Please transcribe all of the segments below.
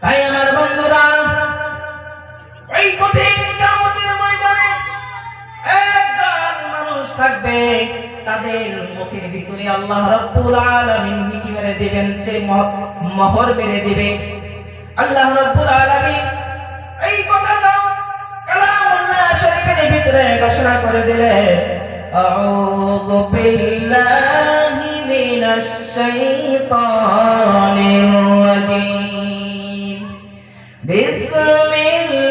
তাই আমার বন্ধুরা, এই কঠিন কিয়ামতের ময়দানে একদল মানুষ থাকবে। তাদের মুখের ভিতরে আল্লাহ রাব্বুল আলামিন কি মেরে দিবেন, যে মহ- মোহর মেরে দিবে। আল্লাহ রাব্বুল আলামিন এই কথাটা কালামুল্লাহ শরীফের ভিতরে ঘোষণা করে দিলেন, আউযু বিল্লাহি মিনাশ শাইতানির রাজীম। بسم الله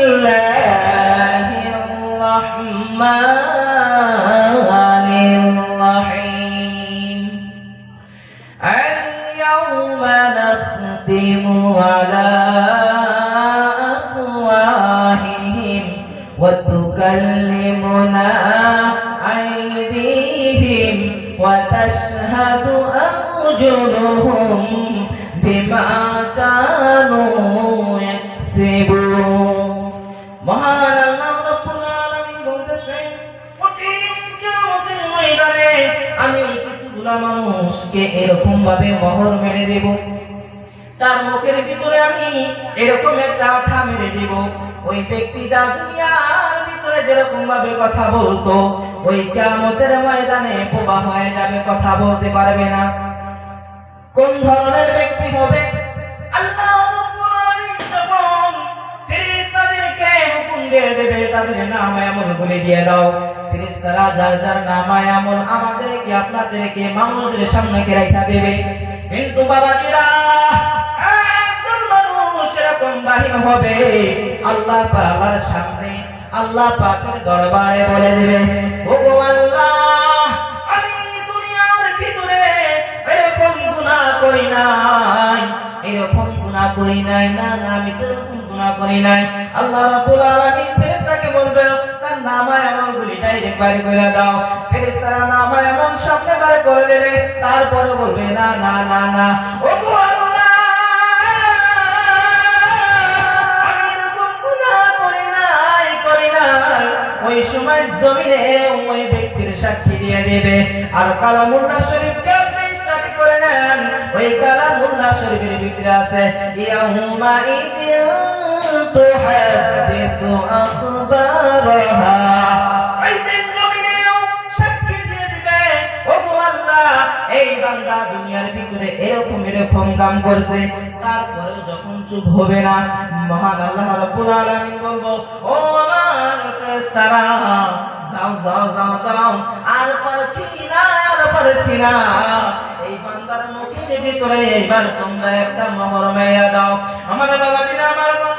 আমি মানুষকে এরকম ভাবে মেরে দেব। তার মুখের ভিতরে আমি এরকম একটা মেরে দেব। ওই ব্যক্তিটা দুনিয়ার ভিতরে যেরকম কথা বলতো, ওই কিয়ামতের ময়দানে বোবা হয়ে যাবে, কথা বলতে পারবে না। কোন ধরনের ব্যক্তি হবে? দিয়ে দেবে, তাদের নাম দিয়ে দাও। ফেরেশতারা যার যার নাম আমল আমাদেরকে, আপনাদেরকে সামনে কে দেবে। কিন্তু এরকম হবে, আল্লাহ সামনে, আল্লাহ দরবারে বলে দেবে ভিতরে এরকম করি নাই, এরকম করি নাই, না না, আমি তো গুনাহ করি নাই। আল্লাহ রাব্বুল আলামিন ফেরেশতাকে বলবে, তার নামায় আমলগুলি ডাইরেক্ট বাইরে করে দাও। ফেরেশতারা নামায় আমল সামনে বাইরে করে দেবে তারপরে বলবে, না না না না। নাই ওই সময় জমিনে ওই ব্যক্তির সাক্ষী দিয়ে দেবে। আর কালামুল্লাহ শরীফকে স্টাডি করে নেন। ওই কালামুল্লাহ শরীফের ভিতরে আছে দিন এই বান্দা দুনিয়ার ভিতরে এরকম এরকম কাম করছে তারপরে যখন চুপ হবে না আমার একটা মোহর মেয়া দাও আমার বাবাজিরা আমার বন্ধুরা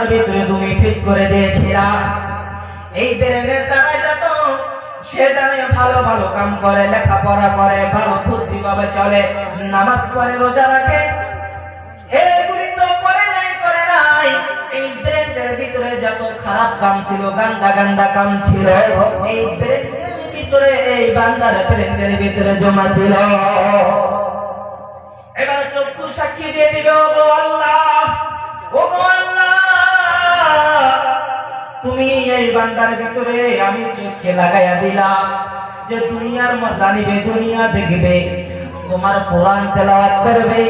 আমি ব্রেন করে দিয়েছিলাম এই যত সে জানে ভালো ভালো কাম করে, লেখাপড়া করে, ভালো বুদ্ধি চলে, নামাজ পড়ে, রোজা রাখে। এগুলি করে নাই করে নাই। এই ভিতরে যত খারাপ কাম ছিল, গান্দা গান্দা কাম ছিল, এই ব্রেনের ভিতরে এই বান্দার ব্রেনের ভিতরে জমা ছিল। এবার চক্ষু সাক্ষী দিয়ে দিবে ও আল্লাহ ও আল্লাহ, তুমি এই বান্দার ভিতরে আমি চোখে লাগাইয়া দিলাম যে দুনিয়ার মজা নিবে দুনিয়া দেখবে, তোমার কোরআন তেলাওয়াত করবে,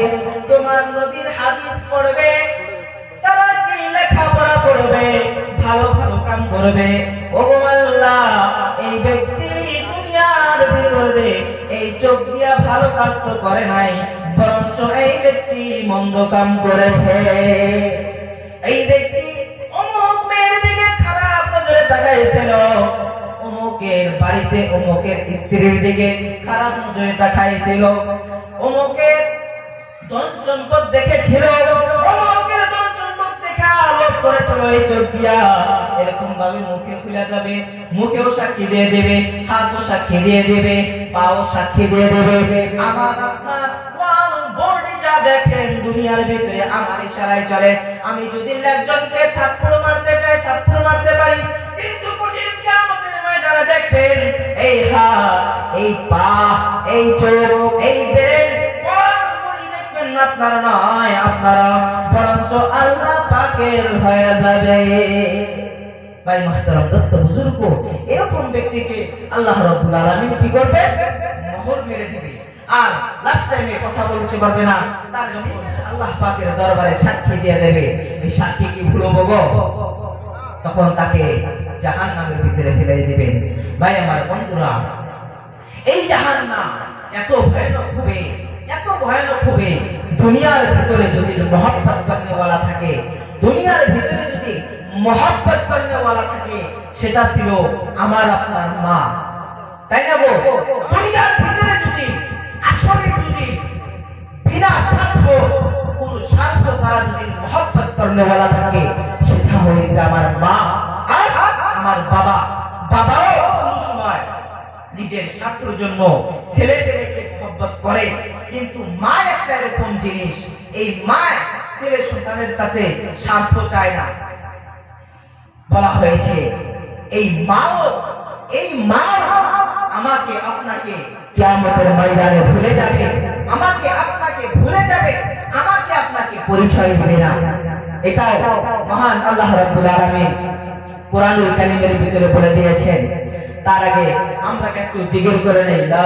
তোমার নবীর হাদিস পড়বে, তারা কি লেখাপড়া করবে, ভালো ভালো কাম করবে কাজ করে নাই, বরঞ্চ এই ব্যক্তি মন্দ কাম করেছে। এই ব্যক্তি অমুক মেয়ের দিকে খারাপ নজরে তাকাইছিল। অমুকের বাড়িতে অমুকের স্ত্রীর দিকে খারাপ নজরে তাকাইছিল। অমুকের ধন সম্পদ দেখেছিল। অমুকের ধন সম্পদ দেখা লোভ করেছিল এই চোখ দিয়া। এরকম ভাবে মুখে খুলে যাবে, মুখেও সাক্ষী দিয়ে দেবে, হাতও সাক্ষী দিয়ে দেবে, পাও সাক্ষী দিয়ে দেবে। আমার আপনার দেখেন, দুনিয়ার ভিতরে আমার ইশারায় চলে। আমি যদি একজনকে থাপ্পড় মারতে চাই, থাপ্পড় মারতে পারি। কিন্তু কঠিন কিয়ামতের ময়দানে দেখবেন, এই হাত, এই পা, এই চোখ, এই ব্রেন নয়, আপনারা বরঞ্চ আল্লাহ পাকের হয়ে যাবে। ভাই মাহতারাম, দস্ত, বুজুর্গ, এরকম ব্যক্তিকে আল্লাহ রাব্বুল আলামিন কি করবে? মোহর মেরে দিবে। আর লাস্ট টাইমে কথা বলতে পারবে না, তার জন্য আল্লাহ পাকের দরবারে সাক্ষী দিয়ে দেবে। এই সাক্ষী কি ভুলবো গো? তখন তাকে জাহান্নামের ভিতরে ফেলে দিবেন। ভাই আমার বন্ধুরা, এই জাহান্নাম এত ভয়ানক হবে, এত ভয়ানক হবে। দুনিয়ার ভিতরে যদি মহব্বত করনেওয়ালা থাকে, দুনিয়ার ভিতরে যদি মহব্বত করনেওয়ালা থাকে সেটা ছিল আমার আপনার মা। তাই না ভিতরে যদি, আসলে যদি বিনা স্বার্থ, কোন স্বার্থ ছাড়া যদি থাকে, সেটা হয়েছে আমার মা আর আমার বাবা। বাবাও কোন সময় নিজের স্বার্থের জন্য ছেলে পেলেকে মহব্বত করে, কিন্তু মা একটা এরকম জিনিস, এই মা ছেলে সন্তানের কাছে স্বার্থ চায় না। বলা হয়েছে। এই মাও, এই মা আমাকে আপনাকে কিয়ামতের ময়দানে ভুলে যাবে, আমাকে আপনাকে ভুলে যাবে, আমাকে আপনাকে পরিচয় দিবে না। এটাও মহান আল্লাহ রাব্বুল আলামিন কোরআনুল কারীমের ভিতরে বলে দিয়েছেন। তার আগে আমরা একটু জিকির করে নেই। লা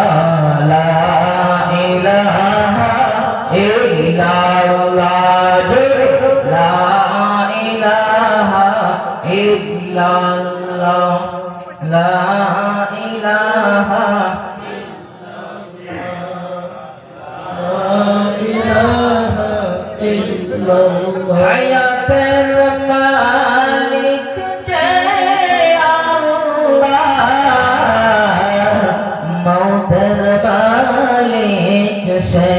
পালে হুসেন